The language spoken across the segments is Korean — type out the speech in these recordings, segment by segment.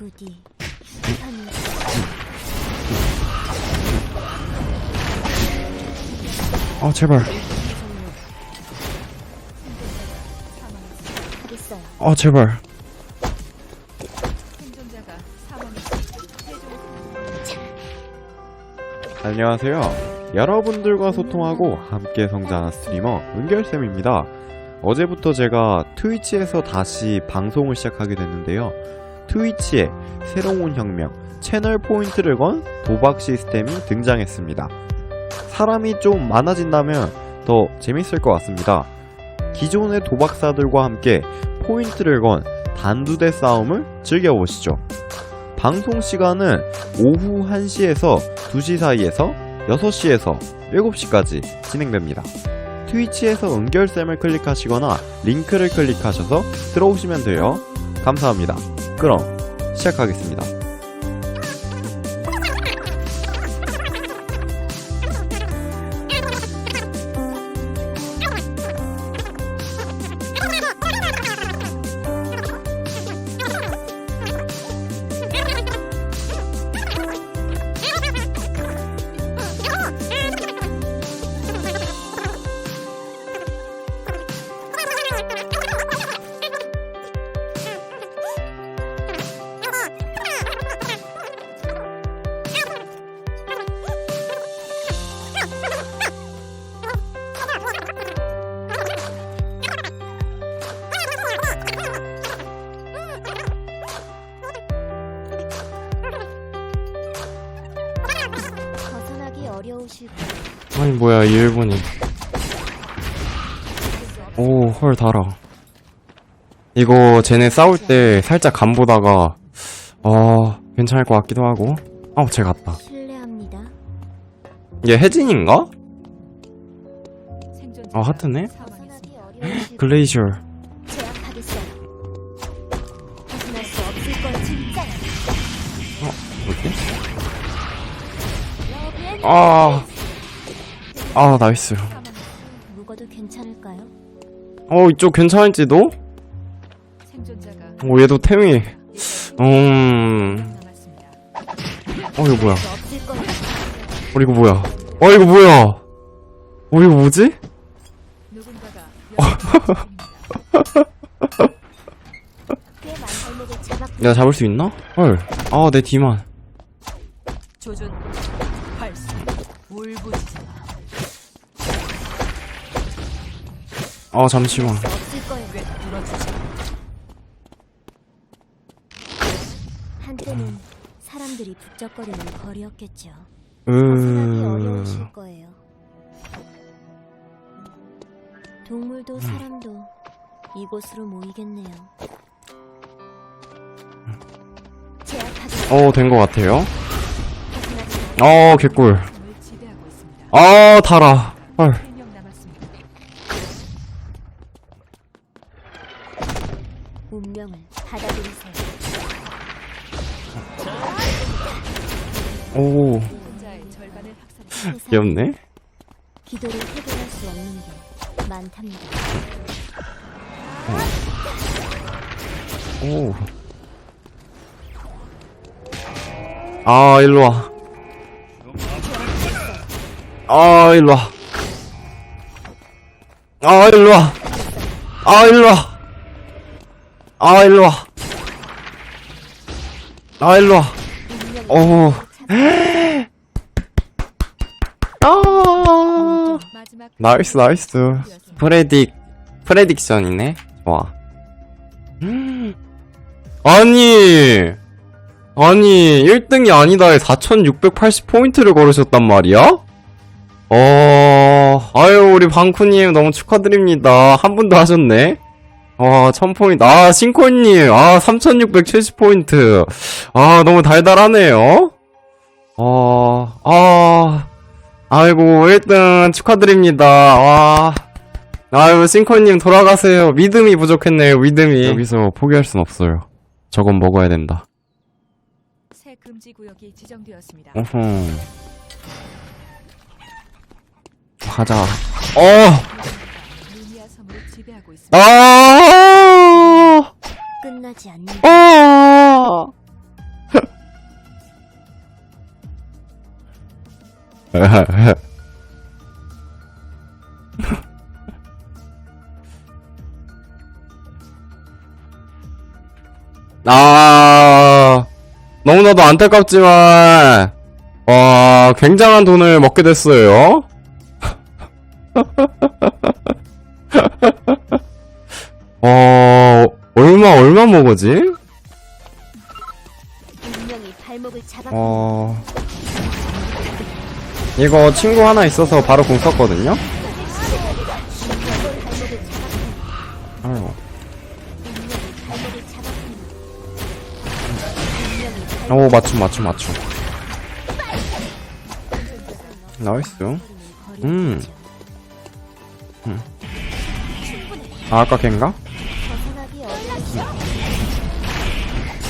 부디 하늘 아 제발 하겠어요. 아 제발 생존자가 사망했습니다. 안녕하세요. 여러분들과 소통하고 함께 성장한 스트리머 은결쌤입니다. 어제부터 제가 트위치에서 다시 방송을 시작하게 됐는데요. 트위치에 새로운 혁명, 채널 포인트를 건 도박 시스템이 등장했습니다. 사람이 좀 많아진다면 더 재밌을 것 같습니다. 기존의 도박사들과 함께 포인트를 건 단두대 싸움을 즐겨보시죠. 방송 시간은 오후 1시에서 2시 사이에서 6시에서 7시까지 진행됩니다. 트위치에서 은결쌤을 클릭하시거나 링크를 클릭하셔서 들어오시면 돼요. 감사합니다. 그럼 시작하겠습니다. 아니 뭐야 이 일본이 오 헐 달아 이거 쟤네 싸울 때 살짝 간 보다가 어 괜찮을 것 같기도 하고 아쟤 갔다 실례합니다. 얘 혜진인가? 아 하트네? 벗어나기 사망했습니다. 어려우실 글레이셔 제압하겠어요. 벗어날 수 없을 걸 진짜. 뭐지? 아, 아 나이스 묵어도 괜찮을까요? 어 이쪽 괜찮을지도? 오 얘도 템이 음... 어 이거 뭐야 어 이거 뭐야 어 이거 뭐야 어 이거 뭐지? 잡았. 내가 잡을 수 있나? 헐 아 내 뒤만 조준 발사 울부짖어라. 아 잠시만. 한때는 사람들이 북적거리는 거리였겠죠. 벗어나기 으... 어려우실 거예요. 동물도 음. 사람도 이곳으로 모이겠네요. 제압하기 어, 된 것 같아요. 어, 개꿀. 아, 달아. 헐. 운명을 받아들이세요. 오, 귀엽네. 기도를 해결할 수 없는 게 많답니다. 오. 아, 일로 와. 아, 일로 와. 아, 일로 와. 아, 일로 와. 아, 일로 와. 아, 일로 와. 운명을 오. 아. 나이스, 나이스. 프레딕, 프레딕션이네. 음. 아니, 아니, 1등이 아니다에 4,680포인트를 걸으셨단 말이야? 어, 아유, 우리 방쿠님 너무 축하드립니다. 한 분도 하셨네. 와, 1000포인트. 아, 싱코님, 아, 3670포인트. 아, 너무 달달하네요. 어, 아, 아이고, 1등 축하드립니다. 와. 아유, 싱코님 돌아가세요. 믿음이 부족했네요, 믿음이. 여기서 포기할 순 없어요. 저건 먹어야 된다. 새 금지 구역이 지정되었습니다. 어허. 가자. 어! 루미아 섬을 지배하고 있습니다. 아! 필요하지 않는 어. 아 너무나도 안타깝지만 와 굉장한 돈을 먹게 됐어요. 얼마, 얼마 발목을 잡아 어, 이거 친구 하나 있어서 바로 공 썼거든요? 발목을 잡아 오, 맞춤, 맞춤, 맞춤. 나이스. 음. 아, 아까 걘가?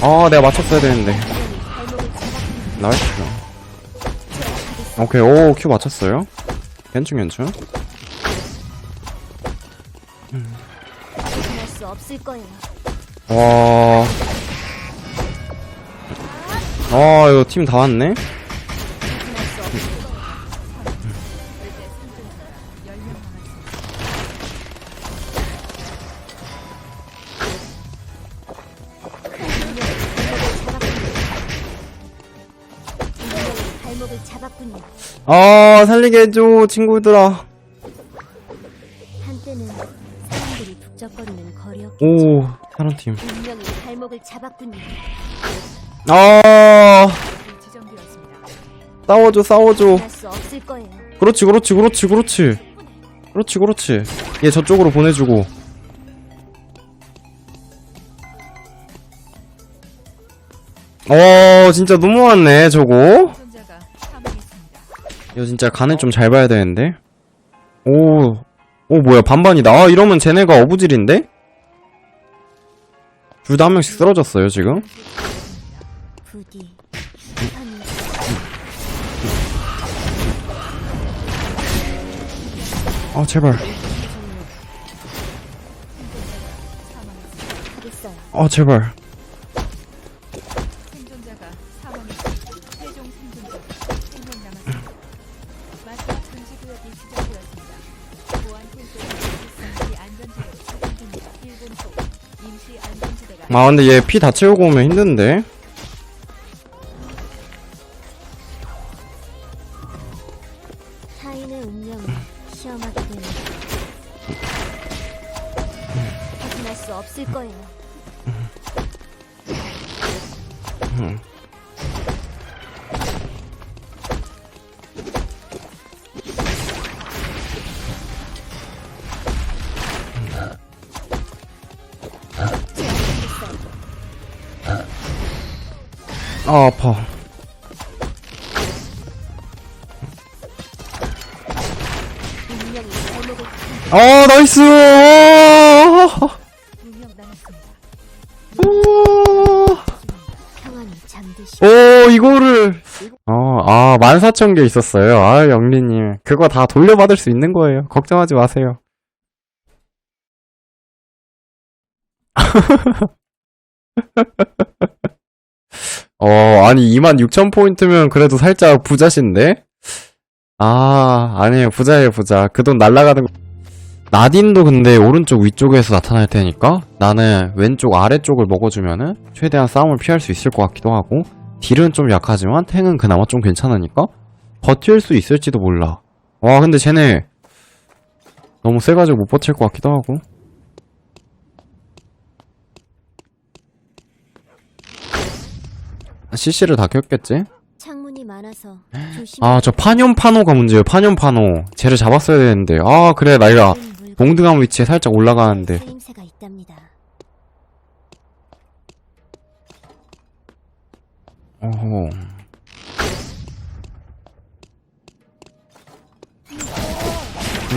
아, 내가 맞췄어야 되는데. 나이스. 오케이, 오, 큐 맞췄어요. 괜찮, 괜찮. 와. 아, 이거 팀 다 왔네? 아, 살리게 해줘, 친구들아. 한때는 사람들이 북적거리는 거리였겠죠. 오, 사람 팀. 운명이 발목을 잡았군요. 아. 싸워줘, 싸워줘. 벗어날 수 없을 거예요. 그렇지, 그렇지, 그렇지, 그렇지. 그렇지, 그렇지. 얘 저쪽으로 보내주고. 어, 진짜 너무 많네, 저거. 이거 진짜 간을 좀 잘 봐야 되는데. 오, 오, 뭐야, 반반이다. 아, 이러면 쟤네가 어부질인데? 둘 다 한 명씩 쓰러졌어요, 지금. 아, 제발. 아, 제발. 아, 근데 얘 피 다 채우고 오면 힘든데. 타인의 운명을 시험하게 되는 벗어날 수 없을 거예요. 아, 아파. 아, 나이스! 아, 2명 남았습니다. 평안히 잠드시. 오, 이거를. 어, 아, 14,000개 있었어요. 아, 영리님. 그거 다 돌려받을 수 있는 거예요. 걱정하지 마세요. 어, 아니, 26,000포인트면 그래도 살짝 부자신데? 아, 아니에요. 부자예요, 부자. 그 돈 날라가는 거. 나딘도 근데 오른쪽 위쪽에서 나타날 테니까 나는 왼쪽 아래쪽을 먹어주면은 최대한 싸움을 피할 수 있을 것 같기도 하고 딜은 좀 약하지만 탱은 그나마 좀 괜찮으니까 버틸 수 있을지도 몰라. 와 근데 쟤네 너무 세가지고 못 버틸 것 같기도 하고 CC를 다 켰겠지? 창문이 많아서 조심. 아 저 파뇽파노가 문제예요 파뇽파노 쟤를 잡았어야 되는데 아 그래 나이가 동등한 위치에 살짝 올라가는데 쓰임새가 있답니다. 어허.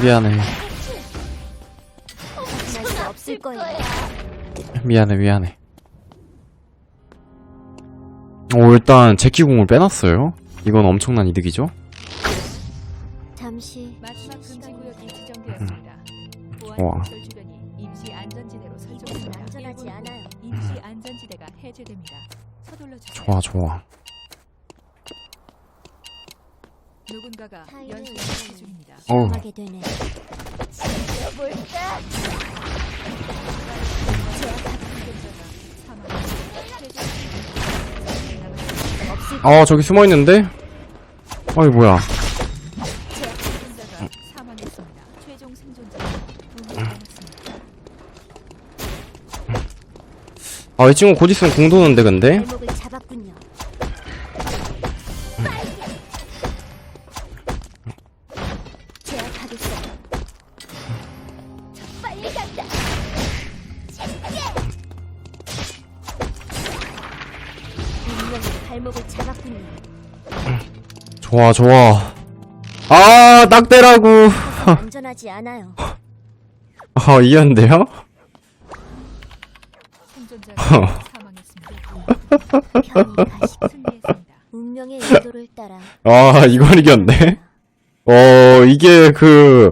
미안해 벗어날 수 없을 거예요. 미안해 미안해 오 일단 제키공을 빼놨어요 이건 엄청난 이득이죠 잠시 마지막 금지 구역이 지정되었습니다. 보안 우와. 콘솔 주변이 임시 안전지대로 설정됩니다. 안전하지 1분 후 않아요. 임시 안전지대가 해제됩니다. 서둘러 주세요. 좋아 좋아 누군가가 연쇄 처치 중입니다. 어우. 하게 되네. 생존자가 사망했습니다. 최종 생존자가 두명 남았습니다. 아이 친구 곧 있으면 공 도는데 근데? 좋아 좋아 아 딱대라고 안전하지 않아요. 아 이겼는데요? 생존자가 사망했습니다. 승리했습니다. 운명의 의도를 따라 아 이걸 이겼네? 어 이게 그